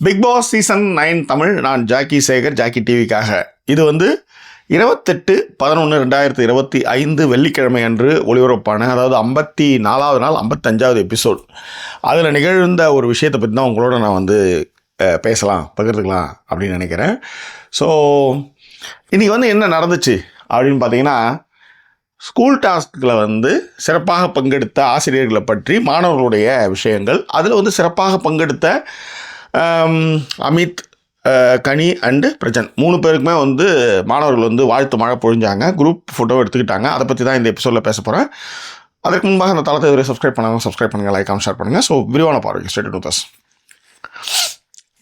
Bigg Boss season nine Tamil நான் Jackie Sekar Jackie டிவிக்காக இது வந்து இருபத்தெட்டு பதினொன்று ரெண்டாயிரத்தி இருபத்தி ஐந்து வெள்ளிக்கிழமை அன்று ஒளிபரப்பான அதாவது ஐம்பத்தி நாலாவது நாள் ஐம்பத்தஞ்சாவது எபிசோட் அதில் நிகழ்ந்த ஒரு விஷயத்தை பற்றி தான் உங்களோட நான் வந்து பேசலாம் பகிர்ந்துக்கலாம் அப்படின்னு நினைக்கிறேன். ஸோ இன்றைக்கி வந்து என்ன நடந்துச்சு அப்படின்னு பார்த்தீங்கன்னா ஸ்கூல் டாஸ்கில் வந்து சிறப்பாக பங்கெடுத்த ஆசிரியர்களை பற்றி மாணவர்களுடைய விஷயங்கள் அதில் வந்து சிறப்பாக பங்கெடுத்த அமித் கனி அண்டு பிரஜன். மூணு பேருக்குமே வந்து மாணவர்கள் வந்து வாழ்த்து மழை பொழிஞ்சாங்க. குரூப் ஃபோட்டோ எடுத்துக்கிட்டாங்க. அதை பற்றி தான் இந்த எபிசோடில் பேச போகிறேன் அதற்கு முன்பாக அந்த தளத்தை இதுவரை சப்ஸ்கிரைப் பண்ணாங்க சப்ஸ்கிரைப் பண்ணுங்கள் லைக் ஷேர் பண்ணுங்கள் ஸோ விரிவான பார்வை. ஸ்டேட் டூ தஸ்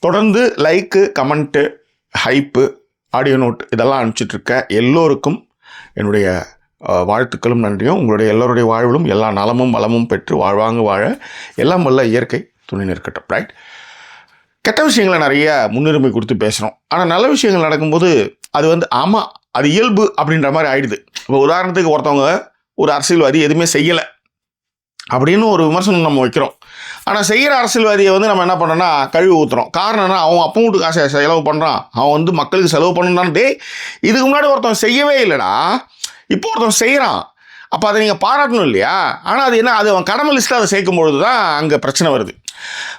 தொடர்ந்து like comment hype audio note இதெல்லாம் அனுப்பிச்சிட்ருக்க எல்லோருக்கும் என்னுடைய வாழ்த்துக்களும் நன்றியும். உங்களுடைய எல்லோருடைய வாழ்விலும் எல்லா நலமும் வளமும் பெற்று வாழ்வாங்க வாழ எல்லாம் வல்ல இயற்கை துணை நிற்கட்டும். ரைட் கெட்ட விஷயங்களை நிறைய முன்னுரிமை கொடுத்து பேசுகிறோம் ஆனால் நல்ல விஷயங்கள் நடக்கும்போது அது வந்து ஆமாம் அது இயல்பு அப்படின்ற மாதிரி ஆயிடுது. இப்போ உதாரணத்துக்கு ஒருத்தவங்க ஒரு அரசியல்வாதி எதுவுமே செய்யலை அப்படின்னு ஒரு விமர்சனம் நம்ம வைக்கிறோம். ஆனால் செய்கிற அரசியல்வாதியை வந்து நம்ம என்ன பண்ணோம்னா கழுவி ஊற்றுறோம் காரணம்னா அவன் அப்பன் வீட்டு காசை செலவு பண்ணுறான் அவன் வந்து மக்களுக்கு செலவு பண்ணணும் டே இதுக்கு முன்னாடி ஒருத்தன் செய்யவே இல்லைடா. இப்போ ஒருத்தன் செய்கிறான் அப்போ அதை நீங்கள் பாராட்டணும் இல்லையா? ஆனால் அது என்ன அது அவன் கடமை லிஸ்ட்டில் அதை சேர்க்கும் பொழுது தான் அங்கே பிரச்சனை வருது.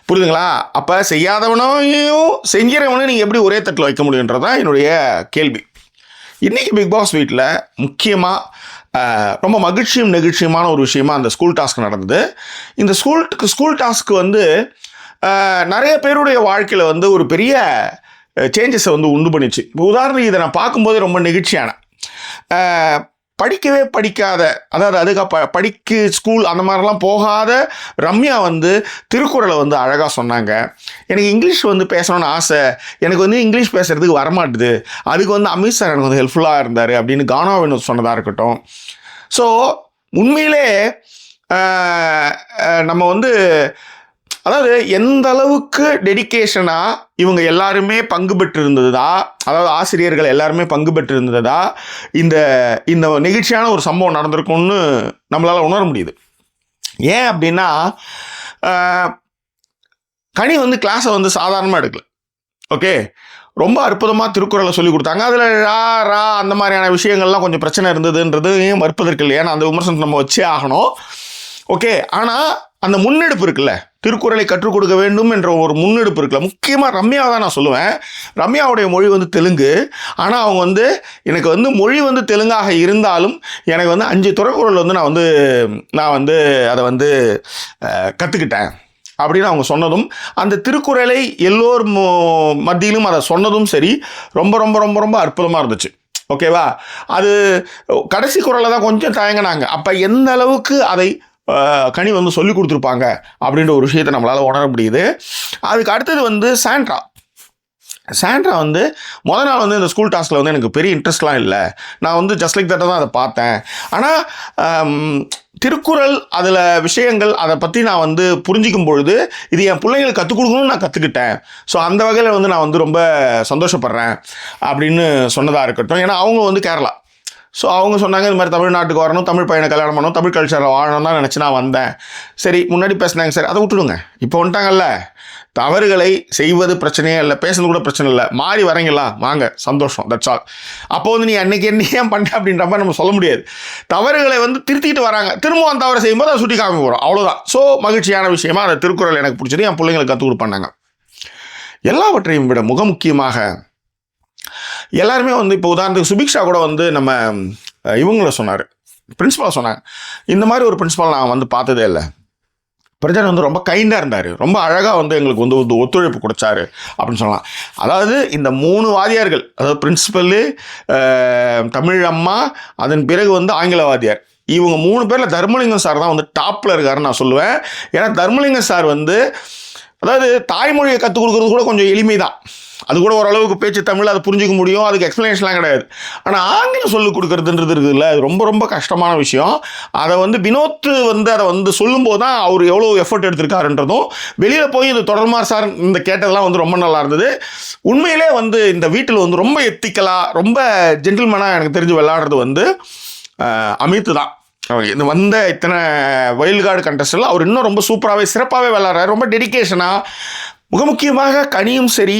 புரியுதுங்களா? அப்போ செய்யாதவனையும் செஞ்சிறவனையும் நீங்கள் எப்படி ஒரே தட்டில் வைக்க முடியுன்றது தான் என்னுடைய கேள்வி. இன்றைக்கி பிக் பாஸ் வீட்டில் முக்கியமாக ரொம்ப மகிழ்ச்சியும் நெகிழ்ச்சியுமான ஒரு விஷயமா அந்த ஸ்கூல் டாஸ்க் நடந்தது. இந்த ஸ்கூல் ஸ்கூல் டாஸ்க் வந்து நிறைய பேருடைய வாழ்க்கையில் வந்து ஒரு பெரிய சேஞ்சஸை வந்து உண்டு பண்ணிச்சு. இப்போ உதாரணத்துக்கு இதை நான் பார்க்கும்போது ரொம்ப நெகிழ்ச்சியான. படிக்கவே படிக்காத அதாவது அதுக்கு ப படிக்க ஸ்கூல் அந்த மாதிரிலாம் போகாத ரம்யா வந்து திருக்குறளை வந்து அழகாக சொன்னாங்க. எனக்கு இங்கிலீஷ் வந்து பேசணும்னு ஆசை. எனக்கு வந்து இங்கிலீஷ் பேசுகிறதுக்கு வரமாட்டுது. அதுக்கு வந்து அமித் சார் எனக்கு வந்து ஹெல்ப்ஃபுல்லாக இருந்தார் அப்படின்னு கானா வினோத் சொன்னதாக இருக்கட்டும். ஸோ உண்மையிலே நம்ம வந்து அதாவது எந்த அளவுக்கு டெடிகேஷனாக இவங்க எல்லாருமே பங்கு பெற்றிருந்ததா அதாவது ஆசிரியர்கள் எல்லாருமே பங்கு பெற்று இருந்ததா இந்த இந்த நெகிழ்ச்சியான ஒரு சம்பவம் நடந்திருக்கும்னு நம்மளால் உணர முடியுது. ஏன் அப்படின்னா கனி வந்து கிளாஸை வந்து சாதாரணமாக எடுக்கல. ஓகே? ரொம்ப அற்புதமாக திருக்குறளை சொல்லி கொடுத்தாங்க. அதில் ரா ரா அந்த மாதிரியான விஷயங்கள்லாம் கொஞ்சம் பிரச்சனை இருந்ததுன்றது ஏன் மறுப்பதற்கு இல்லை. ஏன்னா அந்த விமர்சனத்தை நம்ம வச்சே ஆகணும். ஓகே ஆனால் அந்த முன்னெடுப்பு இருக்குல்ல? திருக்குறளை கற்றுக் கொடுக்க வேண்டும் என்ற ஒரு முன்னெடுப்பு இருக்குல்ல? முக்கியமாக ரம்யாவை தான் நான் சொல்லுவேன். ரம்யாவுடைய மொழி வந்து தெலுங்கு. ஆனால் அவங்க வந்து எனக்கு வந்து மொழி வந்து தெலுங்காக இருந்தாலும் எனக்கு வந்து அஞ்சு துறைக்குறள் வந்து நான் வந்து நான் வந்து அதை வந்து கற்றுக்கிட்டேன் அப்படின்னு அவங்க சொன்னதும் அந்த திருக்குறளை எல்லோர் மத்தியிலும் அதை சொன்னதும் சரி ரொம்ப ரொம்ப ரொம்ப ரொம்ப அற்புதமாக இருந்துச்சு. ஓகேவா அது கடைசி குரலை தான் கொஞ்சம் தயங்கினாங்க. அப்போ எந்த அளவுக்கு அதை கனி வந்து சொல்லி கொடுத்துருப்பாங்க அப்படின்ற ஒரு விஷயத்தை நம்மளால் உணர முடியுது. அதுக்கு அடுத்தது வந்து சாண்ட்ரா. சாண்ட்ரா வந்து மொதல் நாள் வந்து இந்த ஸ்கூல் டாஸ்கில் வந்து எனக்கு பெரிய இன்ட்ரெஸ்ட்லாம் இல்லை. நான் வந்து ஜஸ்ட் லைக் தட்டை தான் அதை பார்த்தேன். ஆனால் திருக்குறள் அதில் விஷயங்கள் அதை பற்றி நான் வந்து புரிஞ்சிக்கும் பொழுது இது என் பிள்ளைங்களுக்கு கற்றுக் கொடுக்கணும்னு நான் கற்றுக்கிட்டேன் ஸோ அந்த வகையில் வந்து நான் வந்து ரொம்ப சந்தோஷப்படுறேன் அப்படின்னு சொன்னதாக இருக்கட்டும். ஏன்னா அவங்க வந்து கேரளா. ஸோ அவங்க சொன்னாங்க இந்த மாதிரி தமிழ்நாட்டுக்கு வரணும் தமிழ் பையனை கல்யாணம் பண்ணணும் தமிழ் கல்ச்சரில் வாழணும் தான் நினச்சி நான் வந்தேன். சரி முன்னாடி பேசினாங்க சரி அதை விட்டுடுங்க. இப்போ வந்துட்டாங்கல்ல தவறுகளை செய்வது பிரச்சனையே இல்லை பேசுறது கூட பிரச்சனை இல்லை. மாறி வரீங்களா வாங்க சந்தோஷம் தட்ஸ் ஆல் அப்போ வந்து நீ அன்னைக்கு என்ன ஏன் பண்ண அப்படின்ற மாதிரி நம்ம சொல்ல முடியாது. தவறுகளை வந்து திருத்திட்டு வராங்க. திரும்பவும் அந்த தவறை செய்யும்போது அதை சுட்டி காமி போகிறோம் அவ்வளோதான் ஸோ மகிழ்ச்சியான விஷயமா அந்த திருக்குறள் எனக்கு பிடிச்சது என் பிள்ளைங்களுக்கு கற்றுக் கொடுப்பாங்க எல்லாவற்றையும் விட முக முக்கியமாக எல்லாருமே வந்து இப்போ உதாரணத்துக்கு சுபிக்ஷா கூட வந்து நம்ம இவங்கள சொன்னார். பிரின்ஸிபால் சொன்னாங்க. இந்த மாதிரி ஒரு பிரின்ஸிபால் நான் வந்து பார்த்ததே இல்லை. பிரஜன் வந்து ரொம்ப கைண்டாக இருந்தார். ரொம்ப அழகாக வந்து எங்களுக்கு வந்து ஒரு ஒத்துழைப்பு கொடுத்தாரு அப்படின்னு சொல்லலாம். அதாவது இந்த மூணு வாதியார்கள் அதாவது பிரின்சிபல்லு தமிழ் அம்மா அதன் பிறகு வந்து ஆங்கில வாதியார். இவங்க மூணு பேரில் தர்மலிங்கம் சார் தான் வந்து டாப்பில் இருக்காருன்னு நான் சொல்லுவேன். ஏன்னா தர்மலிங்கம் சார் வந்து அதாவது தாய்மொழியை கற்றுக் கொடுக்குறது கூட கொஞ்சம் எளிமை தான் அது கூட ஓரளவுக்கு பேச்சு தமிழ் அதை புரிஞ்சிக்க முடியும். அதுக்கு எக்ஸ்ப்ளனேஷன்லாம் கிடையாது. ஆனால் ஆங்கிலம் சொல்லிக் கொடுக்குறதுன்றது இருக்குதுல்ல அது ரொம்ப ரொம்ப கஷ்டமான விஷயம். அதை வந்து வினோத் வந்து அதை வந்து சொல்லும்போது தான் அவர் எவ்வளோ எஃபர்ட் எடுத்திருக்காருன்றதும் வெளியில் போய் இது தொடர்மார் சார் இந்த கேட்டதெல்லாம் வந்து ரொம்ப நல்லா இருந்தது. உண்மையிலே வந்து இந்த வீட்டில் வந்து ரொம்ப எத்திக்கலாக ரொம்ப ஜென்டில்மேனாக எனக்கு தெரிஞ்சு விளையாடுறது வந்து அமித்து தான் அவர் இந்த வந்த இத்தனை வைல்ட் கார்டு கண்டஸ்டில் அவர் இன்னும் ரொம்ப சூப்பராகவே சிறப்பாகவே விளாட்றாரு ரொம்ப டெடிகேஷனாக மிக முக்கியமாக கனியும் சரி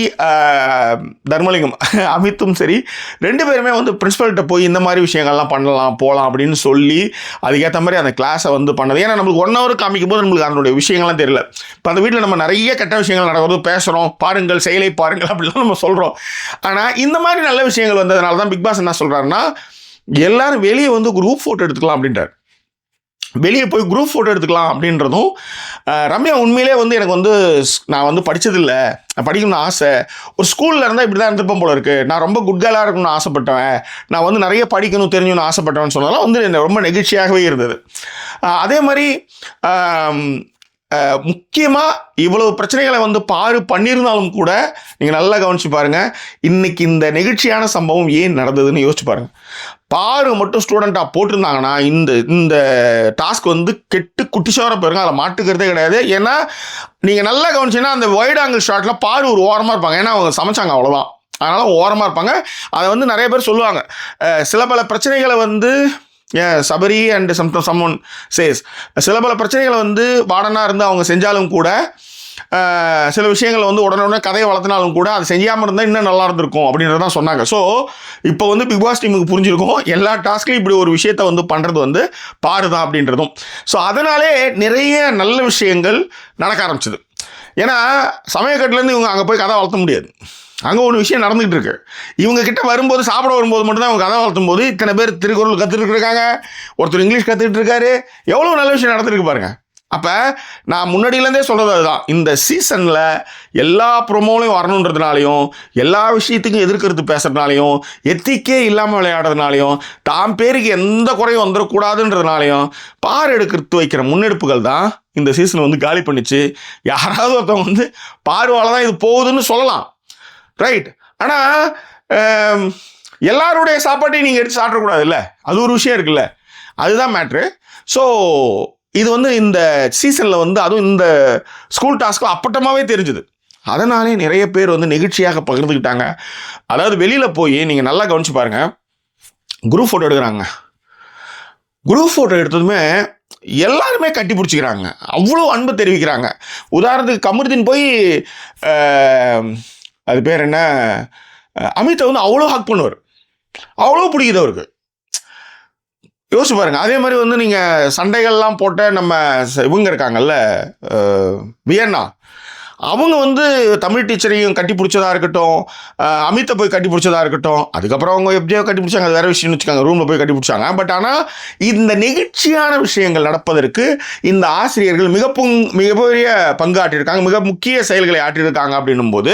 தர்மலிங்கம் அமித்தும் சரி ரெண்டு பேருமே வந்து பிரின்ஸிபல்கிட்ட போய் இந்த மாதிரி விஷயங்கள்லாம் பண்ணலாம் போகலாம் அப்படின்னு சொல்லி அதுக்கேற்ற மாதிரி அந்த கிளாஸை வந்து பண்ணது. ஏன்னா நம்மளுக்கு ஒன் ஹவர் காமிக்கும் போது நம்மளுக்கு அதனுடைய விஷயங்கள்லாம் தெரியல. இப்போ அந்த வீட்டில் நம்ம நிறைய கெட்ட விஷயங்கள் நடக்கிறது பேசுகிறோம் பாருங்கள் செயலை பாருங்கள் அப்படிலாம் நம்ம சொல்கிறோம் ஆனால் இந்த மாதிரி நல்ல விஷயங்கள் வந்ததுனால தான் பிக் பாஸ் என்ன சொல்கிறாருன்னா எல்லாரும் வெளியே வந்து குரூப் ஃபோட்டோ எடுத்துக்கலாம் அப்படின்றார். வெளியே போய் குரூப் ஃபோட்டோ எடுத்துக்கலாம் அப்படின்றதும் ரம்யா உண்மையிலே வந்து எனக்கு வந்து நான் வந்து படித்ததில்லை நான் படிக்கணும்னு ஆசை. ஒரு ஸ்கூலில் இருந்தால் இப்படி தான் இருந்திருப்பேன் போல இருக்குது நான் ரொம்ப குட் கேர்ளாக இருக்கணும்னு ஆசைப்பட்டேன் நான் வந்து நிறைய படிக்கணும் தெரிஞ்சணும்னு ஆசைப்பட்டேன்னு சொன்னதெல்லாம் வந்து எனக்கு ரொம்ப நெகிழ்ச்சியாகவே இருந்தது. அதே மாதிரி முக்கியமாக இவ்வளவு பிரச்சனைகளை வந்து பாரு பண்ணியிருந்தாலும் கூட நீங்கள் நல்லா கவனிச்சு பாருங்கள் இன்றைக்கி இந்த நெகிழ்ச்சியான சம்பவம் ஏன் நடந்ததுன்னு யோசிச்சு பாருங்கள் பாரு மட்டும் ஸ்டூடெண்ட்டாக போட்டிருந்தாங்கன்னா இந்த இந்த டாஸ்க் வந்து கெட்டு குட்டிச்சோர போயிருங்க. அதில் மாட்டுக்கிறதே கிடையாது. ஏன்னா நீங்கள் நல்லா கவனிச்சிங்கன்னா அந்த வைட் ஆங்கிள் ஷாட்டில் பாரு ஒரு ஓரமாக இருப்பாங்க. ஏன்னா அவங்க சமைச்சாங்க அவ்வளோதான் அதனால் ஓரமாக இருப்பாங்க. அதை வந்து நிறைய பேர் சொல்லுவாங்க. சில பல பிரச்சனைகளை வந்து சபரி அண்ட் சம் சம்மன் சேஸ் சில பல பிரச்சனைகளை வந்து வாடனாக இருந்து அவங்க செஞ்சாலும் கூட சில விஷயங்கள் வந்து உடனே கதையை வளர்த்தினாலும் கூட அது செய்யாமல் இருந்தால் இன்னும் நல்லா இருந்திருக்கும் அப்படின்றதான் சொன்னாங்க. ஸோ இப்போ வந்து பிக் பாஸ் டீமுக்கு புரிஞ்சிருக்கும். எல்லா டாஸ்க்லையும் இப்படி ஒரு விஷயத்தை வந்து பண்ணுறது வந்து பாருதான் அப்படின்றதும். ஸோ அதனாலே நிறைய நல்ல விஷயங்கள் நடக்க ஆரம்பிச்சது. ஏன்னா சமயக்கட்டிலேருந்து இவங்க அங்கே போய் கதை வளர்த்த முடியாது. அங்கே ஒரு விஷயம் நடந்துகிட்டு இருக்கு. இவங்க கிட்ட வரும்போது சாப்பிட வரும்போது மட்டும்தான் அவங்க கதை வளர்த்தும் போது இத்தனை பேர் திருக்குறள் கற்றுட்டு இருக்காங்க. ஒருத்தர் இங்கிலீஷ் கற்றுக்கிட்டு இருக்காரு. எவ்வளோ நல்ல விஷயம் நடந்துருக்கு பாருங்கள் அப்போ நான் முன்னாடியிலேருந்தே சொல்கிறது அதுதான். இந்த சீசனில் எல்லா ப்ரொமோலையும் வரணுன்றதுனாலையும் எல்லா விஷயத்துக்கும் எதிர்க்கிறது பேசுறதுனாலையும் எத்திக்கே இல்லாமல் விளையாடுறதுனாலையும் தாம் பேருக்கு எந்த குறையும் வந்துடக்கூடாதுன்றதுனாலையும் பார் எடுக்கிறது வைக்கிற முன்னெடுப்புகள் தான் இந்த சீசனை வந்து காலி பண்ணிச்சு. யாராவது ஒருத்தவங்க வந்து பார்வால தான் இது போகுதுன்னு சொல்லலாம். ரைட் ஆனால் எல்லாருடைய சாப்பாட்டையும் நீங்கள் எடுத்து சாப்பிடக்கூடாதுல்ல? அது ஒரு விஷயம் இருக்குல்ல? அதுதான் மேட்ரு ஸோ இது வந்து இந்த சீசனில் வந்து அதுவும் இந்த ஸ்கூல் டாஸ்க்கில் அப்பட்டமாகவே தெரிஞ்சுது. அதனாலே நிறைய பேர் வந்து நெகிழ்ச்சியாக பகிர்ந்துக்கிட்டாங்க அதாவது வெளியில் போய் நீங்கள் நல்லா கவனிச்சு பாருங்கள் குரூப் ஃபோட்டோ எடுக்கிறாங்க. குரூப் ஃபோட்டோ எடுத்ததுமே எல்லாருமே கட்டி பிடிச்சிக்கிறாங்க. அவ்வளோ அன்பு தெரிவிக்கிறாங்க. உதாரணத்துக்கு கமருதீன் போய் அது பேர் என்ன? அமித்தை வந்து அவ்வளோ ஹக் பண்ணுவார். அவ்வளோ பிடிக்குது அவருக்கு. யோசிச்சு பாருங்க. அதே மாதிரி வந்து நீங்கள் சண்டைகள்லாம் போட்ட நம்ம ச- இவங்க இருக்காங்கல்ல வியன்னா? அவங்க வந்து தமிழ் டீச்சரையும் கட்டி பிடிச்சதாக இருக்கட்டும் அஹ், அமித்தை போய் கட்டி பிடிச்சதாக இருக்கட்டும் அதுக்கப்புறம் அவங்க எப்படியோ கட்டி பிடிச்சாங்க அது விஷயம்னு வச்சுக்காங்க ரூமில் போய் கட்டி பிடிச்சாங்க. பட் ஆனால் இந்த நெகிழ்ச்சியான விஷயங்கள் நடப்பதற்கு இந்த ஆசிரியர்கள் மிக மிகப்பெரிய பங்கு ஆற்றியிருக்காங்க மிக முக்கிய செயல்களை ஆற்றியிருக்காங்க அப்படின்னும் போது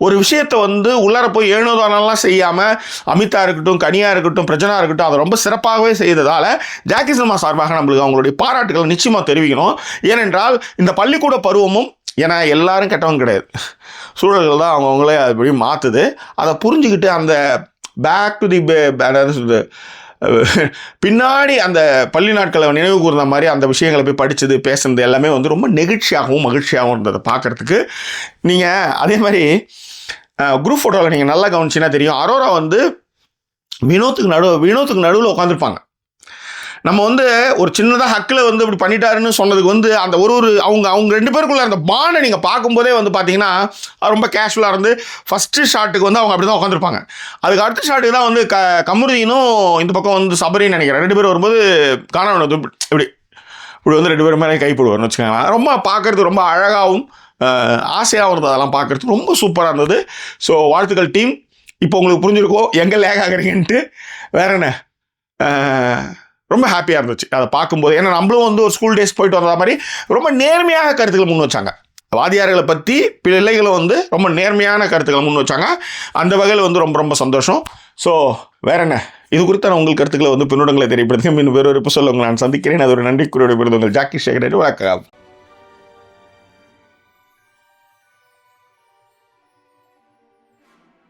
ஒரு விஷயத்தை வந்து உள்ளார போய் ஏனோதானெல்லாம் செய்யாமல் அமிதா இருக்கட்டும் கனியா இருக்கட்டும் பிரஜனா இருக்கட்டும் அதை ரொம்ப சிறப்பாகவே செய்ததால் ஜாக்கி சினிமா சார்பாக நம்மளுக்கு அவங்களுடைய பாராட்டுகளை நிச்சயமாக தெரிவிக்கணும். ஏனென்றால் இந்த பள்ளிக்கூட பருவமும் ஏன்னா எல்லாரும் கெட்டவங்க கிடையாது. சூழல்கள் தான் அவங்கவுங்களே அதுபடி மாற்றுது அதை புரிஞ்சுக்கிட்டு அந்த பேக் டு தி அதாவது சொல்றது, பின்னாடி அந்த பள்ளி நாட்களை நினைவு கூர்ந்த மாதிரி அந்த விஷயங்களை போய் படித்தது பேசுனது எல்லாமே வந்து ரொம்ப நெகிழ்ச்சியாகவும் மகிழ்ச்சியாகவும் இருந்தது பார்க்குறதுக்கு. நீங்கள் அதே மாதிரி குரூப் ஃபோட்டோவில் நீங்கள் நல்லா கவனிச்சின்னா தெரியும் அரோரா வந்து வினோத்துக்கு நடு வினோத்துக்கு நடுவில் உட்காந்துருப்பாங்க நம்ம வந்து ஒரு சின்னதாக ஹக்கில் வந்து இப்படி பண்ணிட்டாருன்னு சொன்னதுக்கு வந்து அந்த ஒரு ஒரு அவங்க அவங்க ரெண்டு பேருக்குள்ள அந்த பாண்டை நீங்கள் பார்க்கும்போதே வந்து பார்த்தீங்கன்னா ரொம்ப கேஷுவலாக இருந்து ஃபஸ்ட்டு ஷாட்டுக்கு வந்து அவங்க அப்படி தான் உட்காந்துருப்பாங்க அதுக்கு அடுத்த ஷாட்டுக்கு தான் வந்து க கமருதீனும் இந்த பக்கம் வந்து சபரின்னு நினைக்கிறேன். ரெண்டு பேரும் வரும்போது காணவன் வந்து இப்படி இப்படி வந்து ரெண்டு பேரும் மேலே கைப்படுவார்னு வச்சுக்கோங்களேன். ரொம்ப பார்க்கறதுக்கு ரொம்ப அழகாகவும் ஆசையாக ஆசையாகவும் இருந்தது. அதெல்லாம் பார்க்குறதுக்கு ரொம்ப சூப்பராக இருந்தது. ஸோ வாழ்த்துக்கள் டீம் இப்போ உங்களுக்கு புரிஞ்சிருக்கோ எங்கே லேக் ஆகுறீங்கன்ட்டு. வேற என்ன? ரொம்ப ஹாப்பியாக இருந்துச்சு. அதை பார்க்கும்போது. ஏன்னா நம்மளும் வந்து ஒரு ஸ்கூல் டேஸ் போயிட்டு வந்த மாதிரி ரொம்ப நேர்மையாக கருத்துக்களை முன் வச்சாங்க. வாதியார்களை பற்றி பிள்ளைகளும் வந்து ரொம்ப நேர்மையான கருத்துக்களை முன் வச்சாங்க. அந்த வகையில் வந்து ரொம்ப ரொம்ப சந்தோஷம். ஸோ வேற என்ன? இது குறித்தான உங்கள் கருத்துக்களை வந்து பின்னோடங்களை தெரியப்படுத்தி இன்னும் வேறு ஒரு இப்போ சொல்ல உங்களை நான் சந்திக்கிறேன். அது ஒரு நன்றி குறியோட விருது உங்கள் ஜாக்கி சேகரேட் வழக்கம்